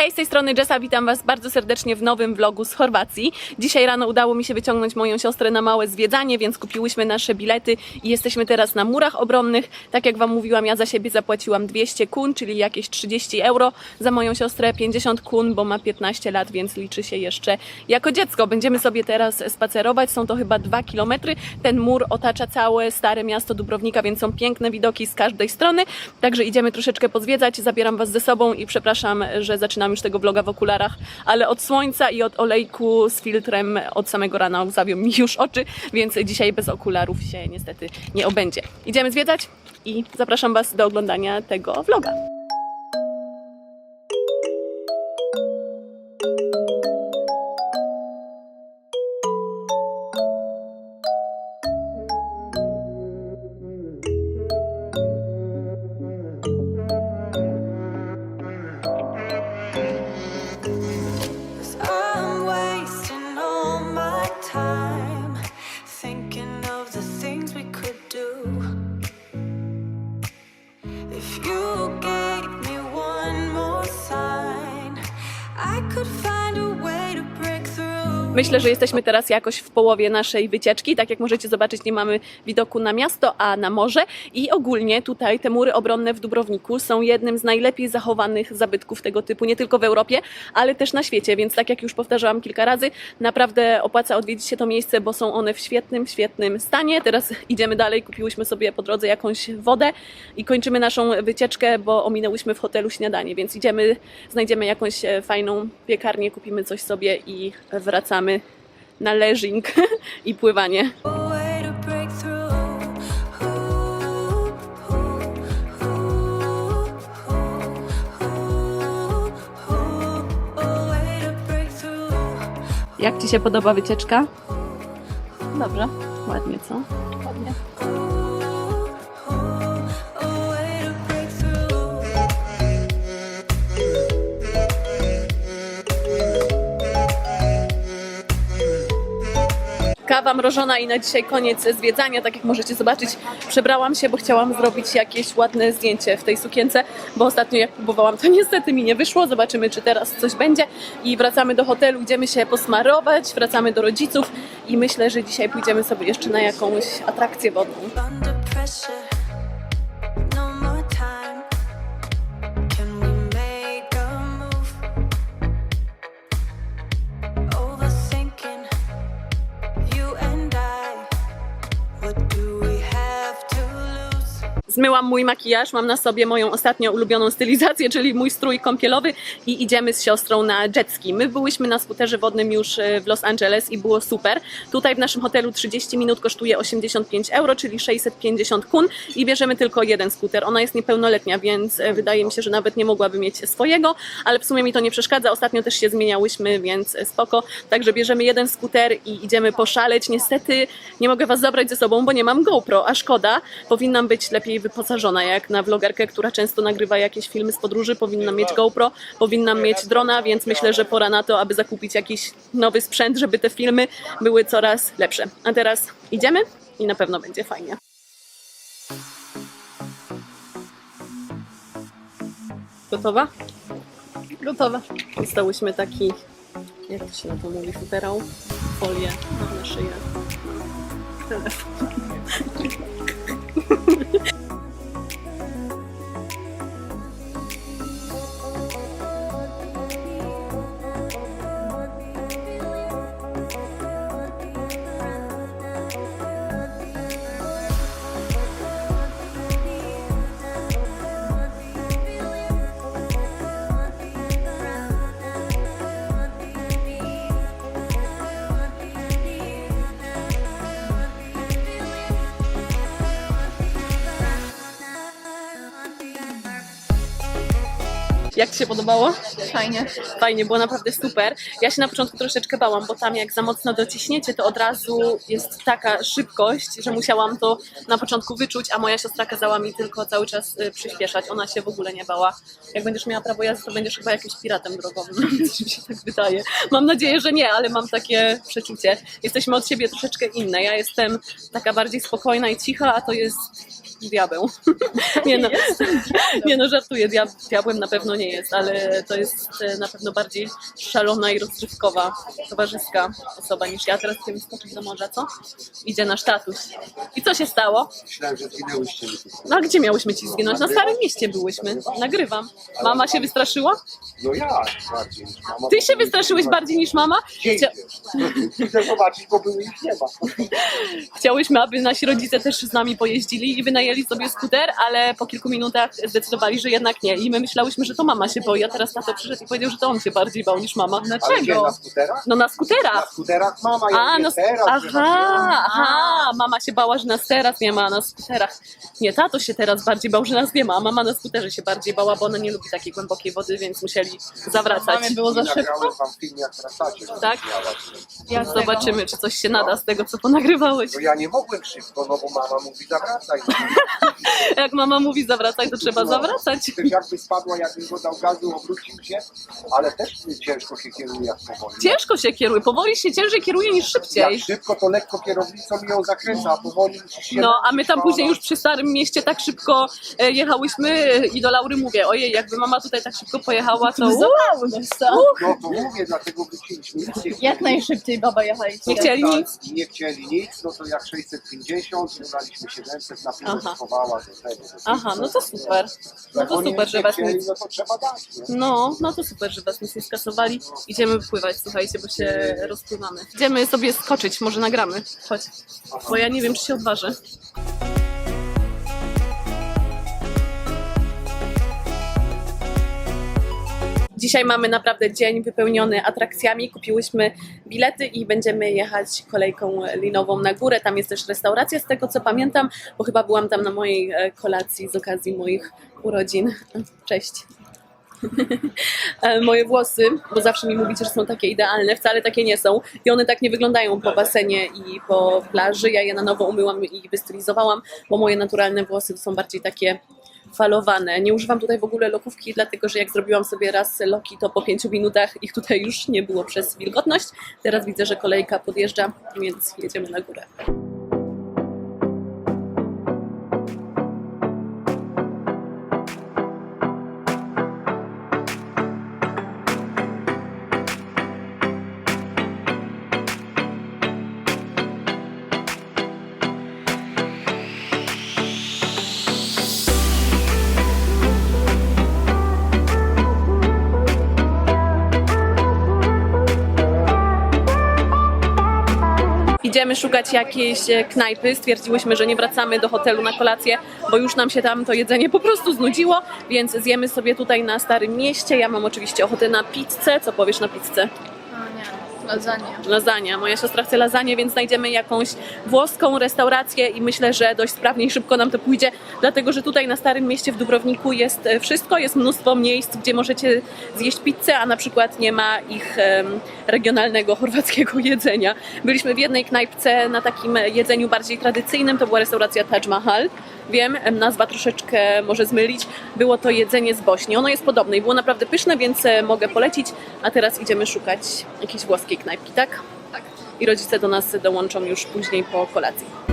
Hej, z tej strony Jessa, witam Was bardzo serdecznie w nowym vlogu z Chorwacji. Dzisiaj rano udało mi się wyciągnąć moją siostrę na małe zwiedzanie, więc kupiłyśmy nasze bilety i jesteśmy teraz na murach obronnych. Tak jak Wam mówiłam, ja za siebie zapłaciłam 200 kun, czyli jakieś 30 euro. Za moją siostrę 50 kun, bo ma 15 lat, więc liczy się jeszcze jako dziecko. Będziemy sobie teraz spacerować, są to chyba 2 kilometry. Ten mur otacza całe stare miasto Dubrownika, więc są piękne widoki z każdej strony. Także idziemy troszeczkę pozwiedzać, zabieram Was ze sobą i przepraszam, że zaczynam już tego vloga w okularach, ale od słońca i od olejku z filtrem od samego rana łzawią mi już oczy, więc dzisiaj bez okularów się niestety nie obędzie. Idziemy zwiedzać i zapraszam Was do oglądania tego vloga. Myślę, że jesteśmy teraz jakoś w połowie naszej wycieczki. Tak jak możecie zobaczyć, nie mamy widoku na miasto, a na morze. I ogólnie tutaj te mury obronne w Dubrowniku są jednym z najlepiej zachowanych zabytków tego typu, nie tylko w Europie, ale też na świecie. Więc tak jak już powtarzałam kilka razy, naprawdę opłaca odwiedzić się to miejsce, bo są one w świetnym, świetnym stanie. Teraz idziemy dalej, kupiłyśmy sobie po drodze jakąś wodę i kończymy naszą wycieczkę, bo ominęłyśmy w hotelu śniadanie, więc idziemy, znajdziemy jakąś e, fajną piekarnię, kupimy coś sobie i wracamy na leżing i pływanie. Jak Ci się podoba wycieczka? Dobrze. Ładnie, co? Kawa mrożona i na dzisiaj koniec zwiedzania. Tak jak możecie zobaczyć, przebrałam się, bo chciałam zrobić jakieś ładne zdjęcie w tej sukience, bo ostatnio jak próbowałam, to niestety mi nie wyszło. Zobaczymy, czy teraz coś będzie. I wracamy do hotelu, idziemy się posmarować, wracamy do rodziców i myślę, że dzisiaj pójdziemy sobie jeszcze na jakąś atrakcję wodną. Zmyłam mój makijaż, mam na sobie moją ostatnio ulubioną stylizację, czyli mój strój kąpielowy i idziemy z siostrą na jet ski. My byłyśmy na skuterze wodnym już e, w Los Angeles i było super. Tutaj w naszym hotelu 30 minut kosztuje 85 euro, czyli 650 kun i bierzemy tylko jeden skuter. Ona jest niepełnoletnia, więc e, wydaje mi się, że nawet nie mogłaby mieć swojego, ale w sumie mi to nie przeszkadza. Ostatnio też się zmieniałyśmy, więc e, spoko. Także bierzemy jeden skuter i idziemy poszaleć. Niestety nie mogę Was zabrać ze sobą, bo nie mam GoPro, a szkoda. Powinnam być lepiej wyposażona, jak na vlogerkę, która często nagrywa jakieś filmy z podróży. Powinnam mieć GoPro, powinnam mieć drona, więc myślę, że pora na to, aby zakupić jakiś nowy sprzęt, żeby te filmy były coraz lepsze. A teraz idziemy i na pewno będzie fajnie. Gotowa? Gotowa. Dostałyśmy taki, jak to się na to mówi, futerał, folię na szyję. Telefon. Jak Ci się podobało? Fajnie. Fajnie, było naprawdę super. Ja się na początku troszeczkę bałam, bo tam jak za mocno dociśniecie, to od razu jest taka szybkość, że musiałam to na początku wyczuć, a moja siostra kazała mi tylko cały czas y, przyspieszać. Ona się w ogóle nie bała. Jak będziesz miała prawo jazdy, to będziesz chyba jakimś piratem drogowym. Coś mi się tak wydaje. Mam nadzieję, że nie, ale mam takie przeczucie. Jesteśmy od siebie troszeczkę inne. Ja jestem taka bardziej spokojna i cicha, a to jest diabeł. nie, no, nie no, żartuję, Dia- diabłem na pewno nie jest, ale to jest e, na pewno bardziej szalona i rozrywkowa, towarzyska osoba niż ja. Teraz chcemy skoczyć do morza, co? Idzie nasz tatuś. I co się stało? Myślałem, że zginęłyście. No a gdzie miałyśmy ci zginąć? Na Starym Mieście byłyśmy. Nagrywam. Mama się wystraszyła? No ja bardziej niż mama. Ty się wystraszyłeś bardziej niż mama? Chcia-? Chcę zobaczyć, bo były ich nie ma. Chciałyśmy, aby nasi rodzice też z nami pojeździli i wynajęli sobie skuter, ale po kilku minutach zdecydowali, że jednak nie. I my myślałyśmy, że to mama się boi, a teraz tato przyszedł i powiedział, że to on się bardziej bał niż mama. Ale gdzie, na skuterach? No na Na skuterach. skuterach mama, ja A, mówię no, teraz, że na aha, aha, mama się bała, że nas teraz nie ma, a na skuterach. Nie, tato się teraz bardziej bał, że nas nie ma, a mama na skuterze się bardziej bała, bo ona nie lubi takiej głębokiej wody, więc musieli zawracać. Mamie było za Nagrałem szybko. wam film, jak wracacie. Tak? Ja Zobaczymy, czy coś się nada z tego, co ponagrywałeś. No ja nie mogłem szybko, no bo mama mówi zawracaj. Jak mama mówi zawracaj, to trzeba zawracać. Też jakby spadła, jakbym go dał gazu, obrócił się, ale też ciężko się kieruje jak powoli. Ciężko się kieruje, powoli się ciężej kieruje niż Jak szybciej. szybko, to lekko kierownicą i ją zakręca, a powoli się... No, a my tam później już przy Starym Mieście tak szybko e, jechałyśmy i do Laury mówię, ojej, jakby mama tutaj tak szybko pojechała, to Zalały nas tam. No to mówię, dlatego wróciliśmy. Jak najszybciej baba jechaliście. Nie chcieli Tak, nic? Nie chcieli nic, no to jak 650, wydaliśmy 700 na piwo Aha. do tego. Aha, no to super. No Jak to oni super, że was nic... No to trzeba dać, nie? No, no to super, że was nic nie skasowali. Idziemy pływać, słuchajcie, bo się rozpływamy. Idziemy sobie skoczyć, może nagramy. Chodź. Bo ja nie wiem, czy się odważę. Dzisiaj mamy naprawdę dzień wypełniony atrakcjami. Kupiłyśmy bilety i będziemy jechać kolejką linową na górę. Tam jest też restauracja, z tego co pamiętam, bo chyba byłam tam na mojej e, kolacji z okazji moich urodzin. Cześć. E, Moje włosy, bo zawsze mi mówicie, że są takie idealne, wcale takie nie są. I one tak nie wyglądają po basenie i po plaży. Ja je na nowo umyłam i wystylizowałam, bo moje naturalne włosy są bardziej takie falowane. Nie używam tutaj w ogóle lokówki, dlatego że jak zrobiłam sobie raz loki, to po pięciu minutach ich tutaj już nie było przez wilgotność. Teraz widzę, że kolejka podjeżdża, więc jedziemy na górę. Szukać jakiejś e, knajpy. Stwierdziłyśmy, że nie wracamy do hotelu na kolację, bo już nam się tam to jedzenie po prostu znudziło, więc zjemy sobie tutaj na Starym Mieście. Ja mam oczywiście ochotę na pizzę. Co powiesz na pizzę? A nie, lasagne. Lasagna. Moja siostra chce lasagne, więc znajdziemy jakąś włoską restaurację i myślę, że dość sprawnie i szybko nam to pójdzie, dlatego że tutaj na Starym Mieście w Dubrowniku jest e, wszystko, jest mnóstwo miejsc, gdzie możecie zjeść pizzę, a na przykład nie ma ich regionalnego chorwackiego jedzenia. Byliśmy w jednej knajpce na takim jedzeniu bardziej tradycyjnym, to była restauracja Taj Mahal. Wiem, em, nazwa troszeczkę może zmylić. Było to jedzenie z Bośni. Ono jest podobne i było naprawdę pyszne, więc e, mogę polecić. A teraz idziemy szukać jakiejś włoskiej knajpki, tak? Tak. I rodzice do nas dołączą już później po kolacji.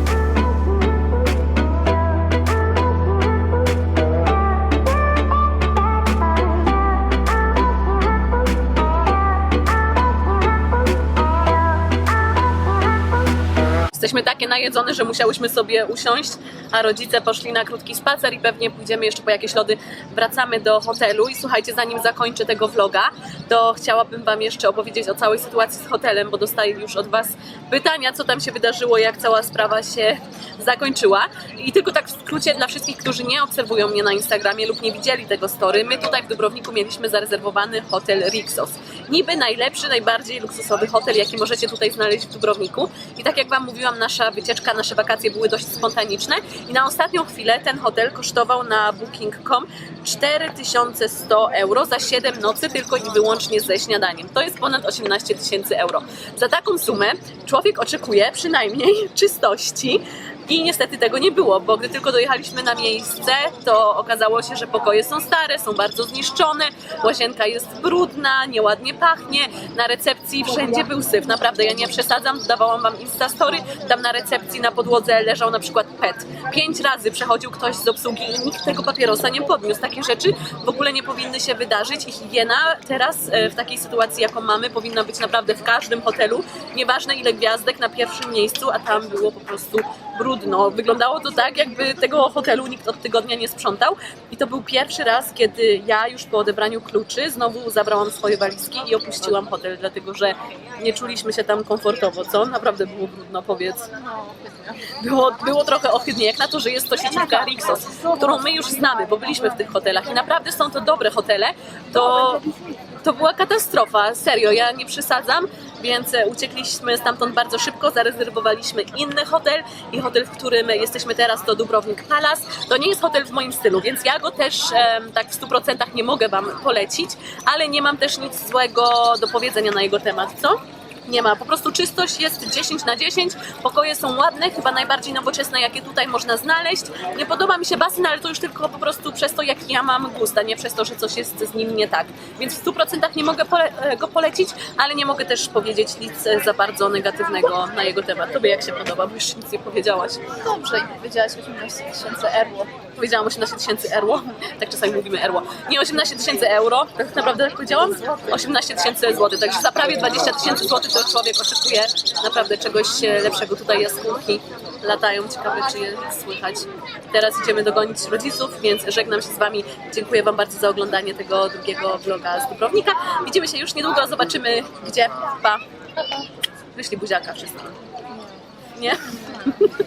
Jesteśmy takie najedzone, że musiałyśmy sobie usiąść, a rodzice poszli na krótki spacer i pewnie pójdziemy jeszcze po jakieś lody. Wracamy do hotelu i słuchajcie, zanim zakończę tego vloga, to chciałabym Wam jeszcze opowiedzieć o całej sytuacji z hotelem, bo dostaję już od Was pytania, co tam się wydarzyło, jak cała sprawa się zakończyła. I tylko tak w skrócie dla wszystkich, którzy nie obserwują mnie na Instagramie lub nie widzieli tego story, my tutaj w Dubrowniku mieliśmy zarezerwowany hotel Rixos. Niby najlepszy, najbardziej luksusowy hotel, jaki możecie tutaj znaleźć w Dubrowniku. I tak jak Wam mówiłam, nasza wycieczka, nasze wakacje były dość spontaniczne i na ostatnią chwilę ten hotel kosztował na booking.com 4100 euro za 7 nocy tylko i wyłącznie ze śniadaniem. To jest ponad 18 tysięcy euro. Za taką sumę człowiek oczekuje przynajmniej czystości, I niestety tego nie było, bo gdy tylko dojechaliśmy na miejsce, to okazało się, że pokoje są stare, są bardzo zniszczone, łazienka jest brudna, nieładnie pachnie, na recepcji wszędzie był syf. Naprawdę, ja nie przesadzam, dawałam wam Instastory, tam na recepcji na podłodze leżał na przykład pet. Pięć razy przechodził ktoś z obsługi i nikt tego papierosa nie podniósł. Takie rzeczy w ogóle nie powinny się wydarzyć i higiena teraz e, w takiej sytuacji, jaką mamy, powinna być naprawdę w każdym hotelu. Nieważne ile gwiazdek na pierwszym miejscu, a tam było po prostu brudno. Wyglądało to tak, jakby tego hotelu nikt od tygodnia nie sprzątał. I to był pierwszy raz, kiedy ja już po odebraniu kluczy znowu zabrałam swoje walizki i opuściłam hotel, dlatego że nie czuliśmy się tam komfortowo, co? Naprawdę było brudno, powiedz. Było, było trochę ohydnie, jak na to, że jest to sieciówka Rixos, którą my już znamy, bo byliśmy w tych hotelach i naprawdę są to dobre hotele, to, to była katastrofa, serio, ja nie przesadzam, więc e, uciekliśmy stamtąd bardzo szybko, zarezerwowaliśmy inny hotel i hotel, w którym jesteśmy teraz to Dubrownik Palace. To nie jest hotel w moim stylu, więc ja go też tak w 100% nie mogę Wam polecić, ale nie mam też nic złego do powiedzenia na jego temat, co? Nie ma, po prostu czystość jest 10 na 10, pokoje są ładne, chyba najbardziej nowoczesne, jakie tutaj można znaleźć. Nie podoba mi się basen, ale to już tylko po prostu przez to, jak ja mam gust, a nie przez to, że coś jest z nim nie tak. Więc w 100% nie mogę pole- e, go polecić, ale nie mogę też powiedzieć nic e, za bardzo negatywnego na jego temat. Tobie jak się podoba, bo już nic nie powiedziałaś. dobrze, i powiedziałaś 18 tysięcy euro. Powiedziałam 18 tysięcy euro, tak czasami mówimy euro. Nie 18 tysięcy euro, tak naprawdę tak powiedziałam? 18 tysięcy złotych, także za prawie 20 tysięcy złotych to człowiek oczekuje naprawdę czegoś e, lepszego. Tutaj jaskółki latają, ciekawe czy je słychać. Teraz idziemy dogonić rodziców, więc żegnam się z Wami. Dziękuję Wam bardzo za oglądanie tego drugiego vloga z Dubrownika. Widzimy się już niedługo, zobaczymy gdzie. Pa! Wyślij buziaka wszystkim. Nie?